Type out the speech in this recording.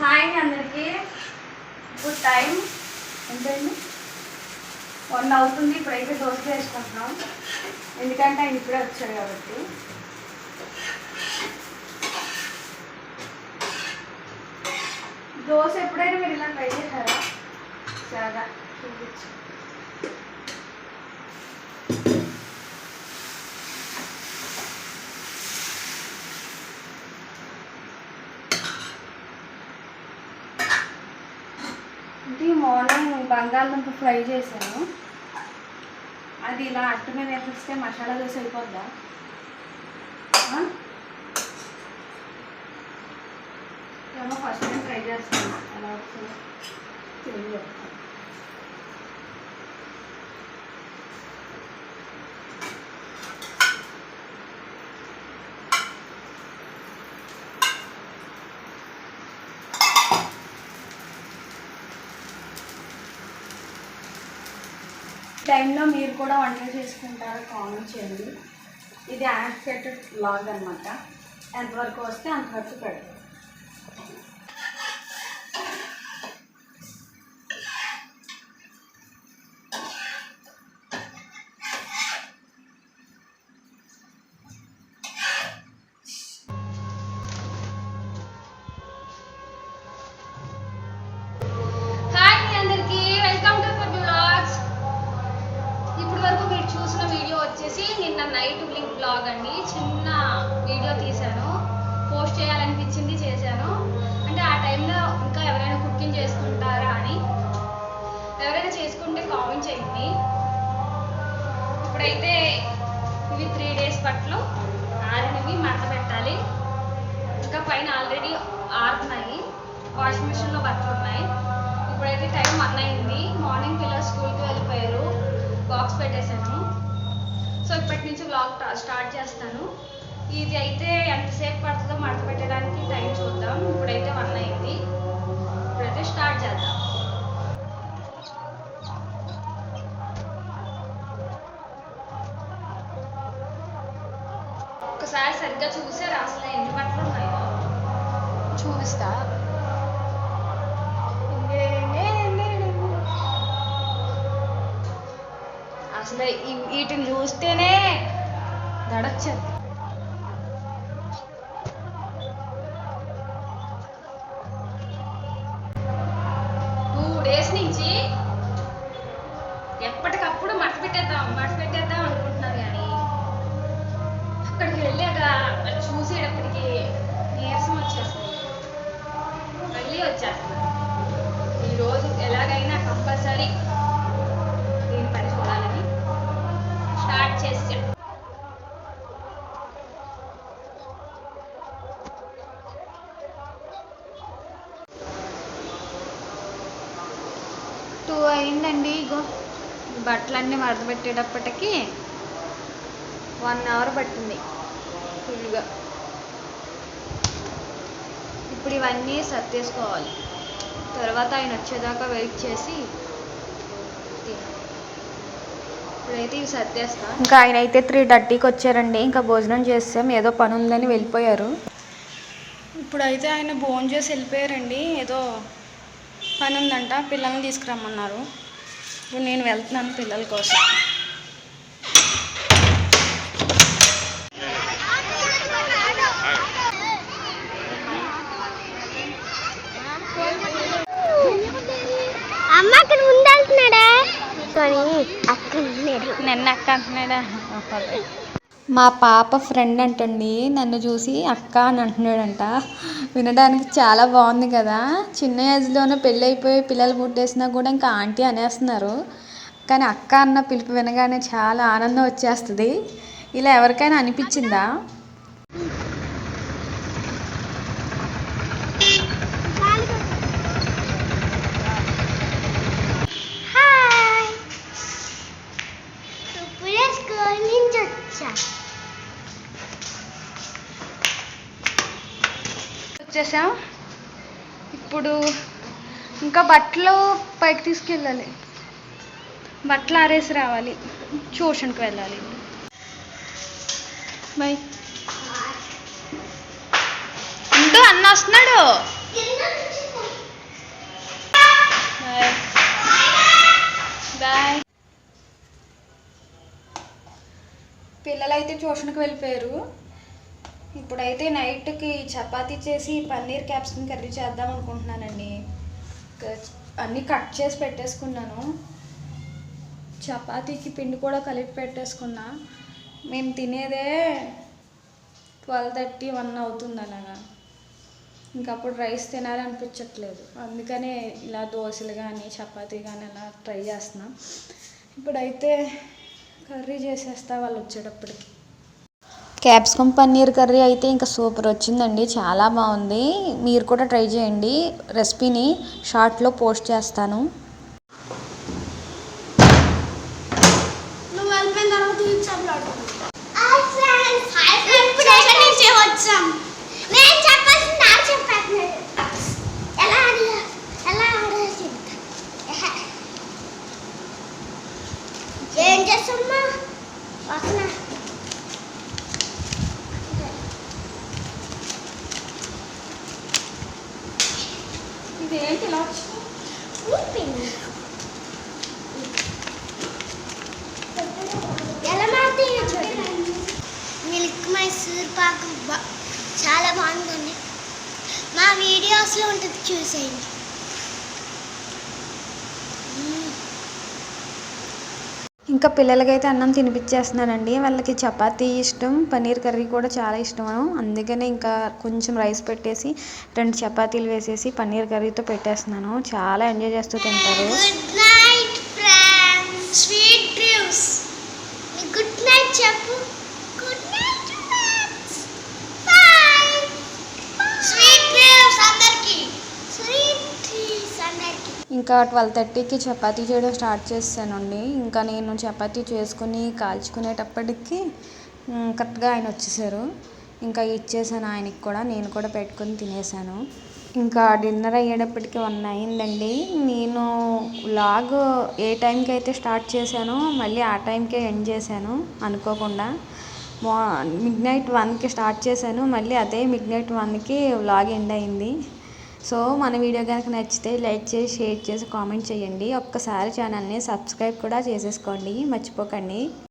Hi అందరికీ. Good time ఎంతండి one అవుతుంది ఇప్పుడైతే దోశ వేసుకుంటున్నాం. ఎందుకంటే ఆయన ఇప్పుడే వచ్చాడు కాబట్టి. దోశ ఎప్పుడైనా మీరు ఇలా ట్రై చేశారా? చాలా చూపించు. ఇది మార్నింగ్ బంగాళదుంప ఫ్రై చేశాను. అది ఇలా అట్టు మీద వేసిస్తే మసాలా దోశ అయిపోద్దా? ఏమో ఫస్ట్ టైం ట్రై చేస్తాను. ఎలా వస్తుంది తెలియదు టైంలో మీరు కూడా వంట చేసుకుంటారో కామెంట్ చేయండి. ఇది యాక్సెప్టెడ్ బ్లాగ్ అనమాట ఎంతవరకు వస్తే అంతవరకు పెడతాం. బ్లింక్ చిన్న వీడియో తీశాను. పోస్ట్ చేయాలనిపించింది చేశాను. అంటే ఆ టైంలో ఇంకా ఎవరైనా కుకింగ్ చేసుకుంటారా అని. ఎవరైనా చేసుకుంటే కామెంట్ చేయండి. ఇప్పుడైతే ఇవి త్రీ డేస్ పట్ల ఆరినవి మడత పెట్టాలి. ఇంకా పైన ఆల్రెడీ ఆరుతున్నాయి. వాషింగ్ మిషన్లో బట్టలు ఉన్నాయి. ఇప్పుడైతే టైం వన్ అయింది. మార్నింగ్ పిల్లలు స్కూల్కి వెళ్ళిపోయారు. బాక్స్ పెట్టేశాను. సో ఇప్పటి నుంచి బ్లాగ్ స్టార్ట్ చేస్తాను. ఇది అయితే ఎంతసేపు పడుతుందో మడత పెట్టడానికి టైం చూద్దాం. ఇప్పుడైతే వన్ అయింది. ఇప్పుడైతే స్టార్ట్ చేద్దాం. ఒకసారి సరిగ్గా చూసే అసలు ఎన్ని బట్టలు ఉన్నాయో? చూపిస్తా. అసలు వీటిని చూస్తేనే దడొచ్చేది బట్టలన్నీ మడత పెట్టేటప్పటికి వన్ అవర్ పట్టింది ఫుల్గా ఇప్పుడు ఇవన్నీ సర్దేసుకోవాలి తర్వాత ఆయన వచ్చేదాకా వెయిట్ చేసి. ఇప్పుడైతే ఇవి సర్దేస్తా ఇంకా ఆయన అయితే త్రీ థర్టీకి వచ్చారండి. ఇంకా భోజనం చేసాం ఏదో పని ఉందని వెళ్ళిపోయారు. ఇప్పుడైతే ఆయన భోజనం చేసి వెళ్ళిపోయారండి. ఏదో పని ఉందంట. పిల్లల్ని తీసుకురమ్మన్నారు. ఇప్పుడు నేను వెళ్తున్నాను పిల్లల కోసం. నిన్న అక్క అంటున్నాడా? మా పాప ఫ్రెండ్ అంటండి నన్ను చూసి అక్క అని అంటున్నాడంట. వినడానికి చాలా బాగుంది కదా. చిన్న ఏజ్లోనే పెళ్ళి అయిపోయి పిల్లలు పుట్టేసినా కూడా ఇంకా ఆంటీ అనేస్తున్నారు. కానీ అక్క అన్న పిలుపు వినగానే చాలా ఆనందం వచ్చేస్తుంది. ఇలా ఎవరికైనా అనిపించిందా? చేసాం. ఇప్పుడు ఇంకా బట్టలు పైకి తీసుకెళ్ళాలి. బట్టలు ఆరేసి రావాలి. ట్యూషన్కి వెళ్ళాలి. బాయ్ ఇంటూ అన్న వస్తున్నాడు. బాయ్ బాయ్ పిల్లలు అయితే ట్యూషన్కి వెళ్ళిపోయారు. ఇప్పుడైతే నైట్కి చపాతీ చేసి పన్నీర్ క్యాప్సికమ్ కర్రీ చేద్దాం అనుకుంటున్నానండి. అన్నీ కట్ చేసి పెట్టేసుకున్నాను. చపాతీకి పిండి కూడా కలిపి పెట్టేసుకున్నా. మేము తినేదే ట్వెల్వ్ థర్టీ వన్ అవుతుంది అలాగా ఇంకప్పుడు రైస్ తినాలనిపించట్లేదు. అందుకనే ఇలా దోశలు కానీ చపాతీ కానీ అలా ట్రై చేస్తున్నాం. ఇప్పుడైతే కర్రీ చేసేస్తా వాళ్ళు వచ్చేటప్పటికి. క్యాప్సికమ్ పన్నీర్ కర్రీ అయితే ఇంకా సూపర్ వచ్చిందండి. చాలా బాగుంది. మీరు కూడా ట్రై చేయండి. రెసిపీని షార్ట్లో పోస్ట్ చేస్తాను నువ్వు వెళ్ళిపోయిన తర్వాత యూట్యూబ్లో హాయ్ ఫ్రెండ్స్ హాయ్ ఫ్రెండ్స్ ఇప్పుడు ఎక్కడి నుంచి వచ్చాం నేను చెప్పాల్సింది నాకు చెప్పాను ఎలా ఆడాలి ఎలా ఆడాలి చెప్తా ఏం చేస్తామ్మా వస్తున్నా ఇలా ఎలా మారుతాయి చూడండి మిల్క్ మైసూర్ పాకు బా- చాలా బాగుంటుంది మా వీడియోస్లో ఉంటుంది చూసేయండి. ఇంకా పిల్లలకైతే అన్నం తినిపించేస్తున్నానండి వాళ్ళకి చపాతీ ఇష్టం పన్నీర్ కర్రీ కూడా చాలా ఇష్టం అందుకనే ఇంకా కొంచెం రైస్ పెట్టేసి రెండు చపాతీలు వేసేసి పన్నీర్ కర్రీతో పెట్టేస్తున్నాను. చాలా ఎంజాయ్ చేస్తూ తింటారు. ఇంకా ట్వెల్వ్ థర్టీకి చపాతీ చేయడం స్టార్ట్ చేశానండి. ఇంకా నేను చపాతీ చేసుకుని కాల్చుకునేటప్పటికి కరెక్ట్గా ఆయన వచ్చేసారు. ఇంకా ఇచ్చేసాను ఆయనకి కూడా నేను కూడా పెట్టుకొని తినేసాను. ఇంకా డిన్నర్ అయ్యేటప్పటికి వన్ అయిందండి. నేను లాగ్ ఏ టైంకి అయితే స్టార్ట్ చేశానో మళ్ళీ ఆ టైంకే ఎండ్ చేశాను అనుకోకుండా. మా మిడ్ నైట్ వన్కి స్టార్ట్ చేశాను మళ్ళీ అదే మిడ్ నైట్ వన్కి వ్లాగ్ ఎండ్ అయింది. సో మన వీడియో కనుక నచ్చితే లైక్ చేసి షేర్ చేసి కామెంట్ చేయండి. ఒక్కసారి ఛానల్ని సబ్స్క్రైబ్ కూడా చేసేసుకోండి. మర్చిపోకండి.